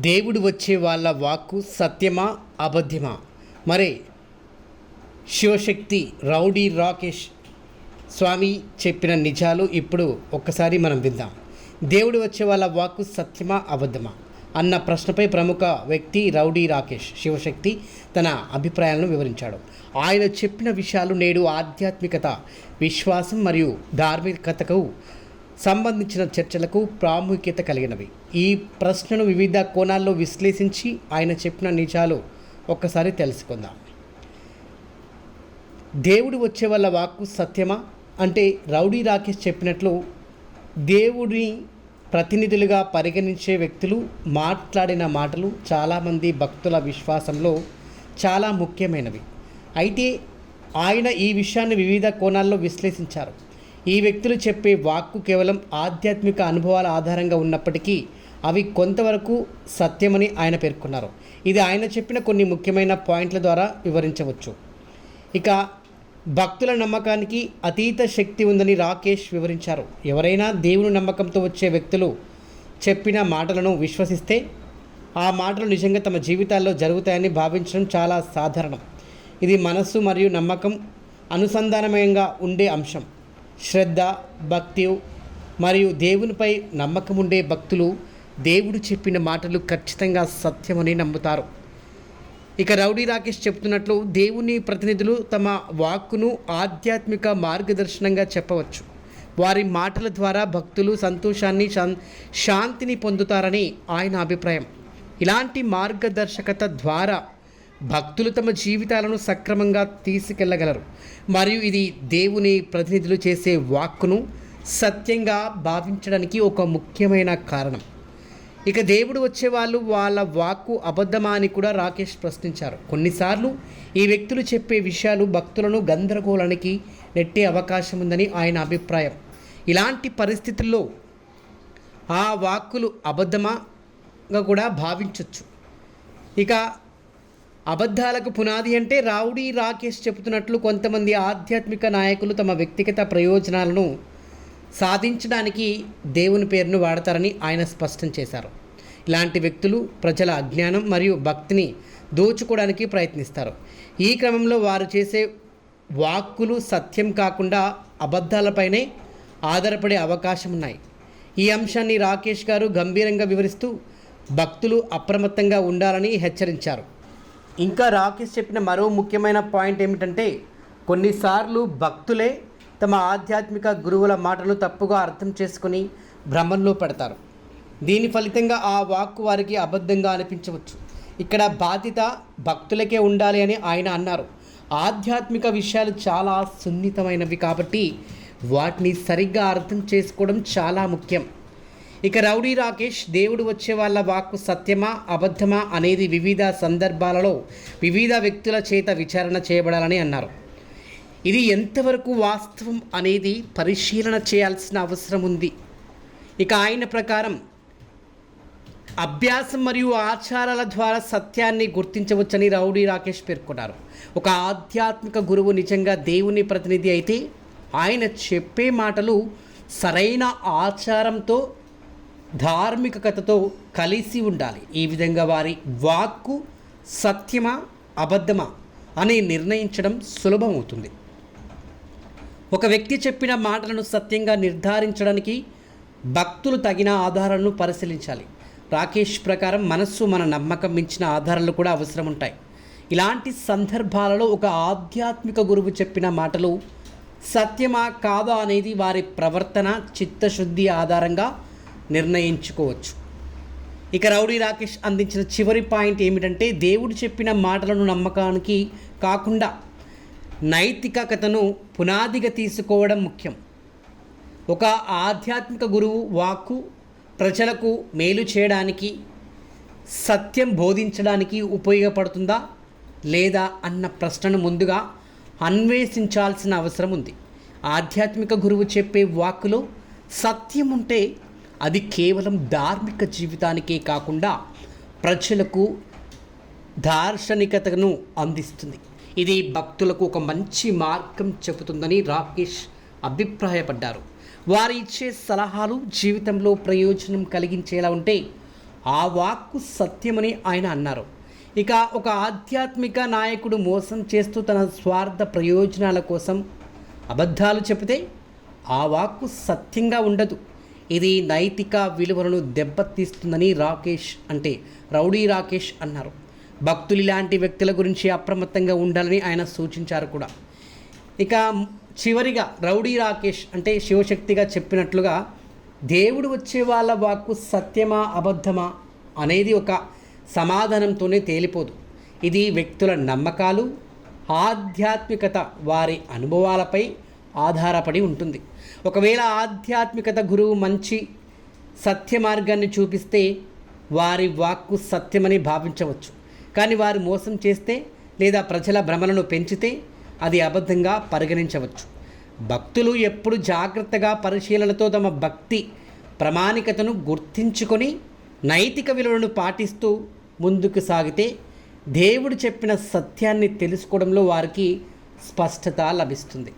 దేవుడు వచ్చే వాళ్ళ వాక్కు సత్యమా అబద్ధమా మరి శివశక్తి రౌడీ రాకేష్ స్వామి చెప్పిన నిజాలు ఇప్పుడు ఒక్కసారి మనం విందాం. దేవుడు వచ్చే వాళ్ళ వాక్కు సత్యమా అబద్ధమా అన్న ప్రశ్నపై ప్రముఖ వ్యక్తి రౌడీ రాకేష్ శివశక్తి తన అభిప్రాయాలను వివరించాడు. ఆయన చెప్పిన విషయాలు నేడు ఆధ్యాత్మికత విశ్వాసం మరియు ధార్మికతకు సంబంధించిన చర్చలకు ప్రాముఖ్యత కలిగినవి. ఈ ప్రశ్నను వివిధ కోణాల్లో విశ్లేషించి ఆయన చెప్పిన నిజాలు ఒక్కసారి తెలుసుకుందాం. దేవుడు వచ్చే వాళ్ళ వాక్కు సత్యమా? అంటే రౌడీ రాకేష్ చెప్పినట్లు దేవుడిని ప్రతినిధులుగా పరిగణించే వ్యక్తులు మాట్లాడిన మాటలు చాలామంది భక్తుల విశ్వాసంలో చాలా ముఖ్యమైనవి. అయితే ఆయన ఈ విషయాన్ని వివిధ కోణాల్లో విశ్లేషించారు. ఈ వ్యక్తులు చెప్పే వాక్కు కేవలం ఆధ్యాత్మిక అనుభవాల ఆధారంగా ఉన్నప్పటికీ అవి కొంతవరకు సత్యమని ఆయన పేర్కొన్నారు. ఇది ఆయన చెప్పిన కొన్ని ముఖ్యమైన పాయింట్ల ద్వారా వివరించవచ్చు. ఇక భక్తుల నమ్మకానికి అతీత శక్తి ఉందని రాకేష్ వివరించారు. ఎవరైనా దేవుని నమ్మకంతో వచ్చే వ్యక్తులు చెప్పిన మాటలను విశ్వసిస్తే ఆ మాటలు నిజంగా తమ జీవితాల్లో జరుగుతాయని భావించడం చాలా సాధారణం. ఇది మనస్సు మరియు నమ్మకం అనుసంధానమయంగా ఉండే అంశం. శ్రద్ధ భక్తి మరియు దేవునిపై నమ్మకం ఉండే భక్తులు దేవుడు చెప్పిన మాటలు ఖచ్చితంగా సత్యమని నమ్ముతారు. ఇక రౌడీ రాకేష్ చెప్తున్నట్లు దేవుని ప్రతినిధులు తమ వాక్కును ఆధ్యాత్మిక మార్గదర్శనంగా చెప్పవచ్చు. వారి మాటల ద్వారా భక్తులు సంతోషాన్ని శాం- శాంతిని పొందుతారని ఆయన అభిప్రాయం. ఇలాంటి మార్గదర్శకత ద్వారా భక్తులు తమ జీవితాలను సక్రమంగా తీసుకెళ్ళగలరు. మరియు ఇది దేవుని ప్రతినిధులు చేసే వాక్కును సత్యంగా భావించడానికి ఒక ముఖ్యమైన కారణం. ఇక దేవుడు వచ్చేవాళ్ళు వాళ్ళ వాక్కు అబద్ధమా అని కూడా రాకేష్ ప్రశ్నించారు. కొన్నిసార్లు ఈ వ్యక్తులు చెప్పే విషయాలు భక్తులను గందరగోళానికి నెట్టే అవకాశం ఉందని ఆయన అభిప్రాయం. ఇలాంటి పరిస్థితుల్లో ఆ వాక్కులు అబద్ధమాగా కూడా భావించవచ్చు ఇక అబద్ధాలకు పునాది అంటే రావుడి రాకేష్ చెబుతున్నట్లు కొంతమంది ఆధ్యాత్మిక నాయకులు తమ వ్యక్తిగత ప్రయోజనాలను సాధించడానికి దేవుని పేరును వాడతారని ఆయన స్పష్టం చేశారు. లాంటి వ్యక్తులు ప్రజల అజ్ఞానం మరియు భక్తిని దోచుకోవడానికి ప్రయత్నిస్తారు. ఈ క్రమంలో వారు చేసే వాక్కులు సత్యం కాకుండా అబద్ధాలపైనే ఆధారపడే అవకాశం ఉన్నాయి. ఈ అంశాన్ని రాకేష్ గారు గంభీరంగా వివరిస్తూ భక్తులు అప్రమత్తంగా ఉండాలని హెచ్చరించారు. ఇంకా రాకేష్ చెప్పిన మరో ముఖ్యమైన పాయింట్ ఏమిటంటే కొన్నిసార్లు భక్తులే తమ ఆధ్యాత్మిక గురువుల మాటలు తప్పుగా అర్థం చేసుకుని భ్రమంలో పడతారు. దీని ఫలితంగా ఆ వాక్కు వారికి అబద్ధంగా అనిపించవచ్చు. ఇక్కడ బాధ్యత భక్తులకే ఉండాలి అని ఆయన అన్నారు. ఆధ్యాత్మిక విషయాలు చాలా సున్నితమైనవి కాబట్టి వాటిని సరిగ్గా అర్థం చేసుకోవడం చాలా ముఖ్యం. ఇక రౌడీ రాకేష్ దేవుడు వచ్చే వాళ్ళ వాక్కు సత్యమా అబద్ధమా అనేది వివిధ సందర్భాలలో వివిధ వ్యక్తుల చేత విచారణ చేయబడాలని అన్నారు. ఇది ఎంతవరకు వాస్తవం అనేది పరిశీలన చేయాల్సిన అవసరం ఉంది. ఇక ఆయన ప్రకారం అభ్యాసం మరియు ఆచారాల ద్వారా సత్యాన్ని గుర్తించవచ్చని రౌడీ రాకేష్ పేర్కొన్నారు. ఒక ఆధ్యాత్మిక గురువు నిజంగా దేవుని ప్రతినిధి అయితే ఆయన చెప్పే మాటలు సరైన ఆచారంతో ధార్మికతతో కలిసి ఉండాలి. ఈ విధంగా వారి వాక్కు సత్యమా అబద్ధమా అని నిర్ణయించడం సులభమవుతుంది ఒక వ్యక్తి చెప్పిన మాటలను సత్యంగా నిర్ధారించడానికి భక్తులు తగిన ఆధారాలను పరిశీలించాలి. రాకేష్ ప్రకారం మనస్సు మన నమ్మకం మించిన ఆధారాలు కూడా అవసరం ఉంటాయి ఇలాంటి సందర్భాలలో ఒక ఆధ్యాత్మిక గురువు చెప్పిన మాటలు సత్యమా కాదా అనేది వారి ప్రవర్తన చిత్తశుద్ధి ఆధారంగా నిర్ణయించుకోవచ్చు. ఇక రౌడీ రాకేష్ అందించిన చివరి పాయింట్ ఏమిటంటే దేవుడు చెప్పిన మాటలను నమ్మకానికి కాకుండా నైతికతను పునాదిగా తీసుకోవడం ముఖ్యం. ఒక ఆధ్యాత్మిక గురువు వాక్కు ప్రజలకు మేలు చేయడానికి సత్యం బోధించడానికి ఉపయోగపడుతుందా లేదా అన్న ప్రశ్నను ముందుగా అన్వేషించాల్సిన అవసరం ఉంది. ఆధ్యాత్మిక గురువు చెప్పే వాక్కులో సత్యం ఉంటే అది కేవలం ధార్మిక జీవితానికే కాకుండా ప్రజలకు దార్శనికతను అందిస్తుంది. ఇది భక్తులకు ఒక మంచి మార్గం చెబుతుందని రాకేష్ అభిప్రాయపడ్డారు. వారు ఇచ్చే సలహాలు జీవితంలో ప్రయోజనం కలిగించేలా ఉంటే ఆ వాక్కు సత్యమని ఆయన అన్నారు. ఇక ఒక ఆధ్యాత్మిక నాయకుడు మోసం చేస్తూ తన స్వార్థ ప్రయోజనాల కోసం అబద్ధాలు చెబితే ఆ వాక్కు సత్యంగా ఉండదు. ఇది నైతిక విలువలను దెబ్బతీస్తుందని రాకేష్ అంటే రౌడీ రాకేష్ అన్నారు. భక్తులు ఇలాంటి వ్యక్తుల గురించి అప్రమత్తంగా ఉండాలని ఆయన సూచించారు కూడా. ఇక చివరిగా రౌడీ రాకేష్ అంటే శివశక్తిగా చెప్పినట్లుగా దేవుడు వచ్చే వాళ్ళ వాక్కు సత్యమా అబద్ధమా అనేది ఒక సమాధానంతోనే తేలిపోదు. ఇది వ్యక్తుల నమ్మకాలు ఆధ్యాత్మికత వారి అనుభవాలపై ఆధారపడి ఉంటుంది. ఒకవేళ ఆధ్యాత్మికత గురువు మంచి సత్య మార్గాన్ని చూపిస్తే వారి వాక్కు సత్యమని భావించవచ్చు. కానీ వారు మోసం చేస్తే లేదా ప్రజల భ్రమలను పెంచితే అది అబద్ధంగా పరిగణించవచ్చు. భక్తులు ఎప్పుడు జాగ్రత్తగా పరిశీలనతో తమ భక్తి ప్రామాణికతను గుర్తించుకొని నైతిక విలువలను పాటిస్తూ ముందుకు సాగితే దేవుడు చెప్పిన సత్యాన్ని తెలుసుకోవడంలో వారికి స్పష్టత లభిస్తుంది.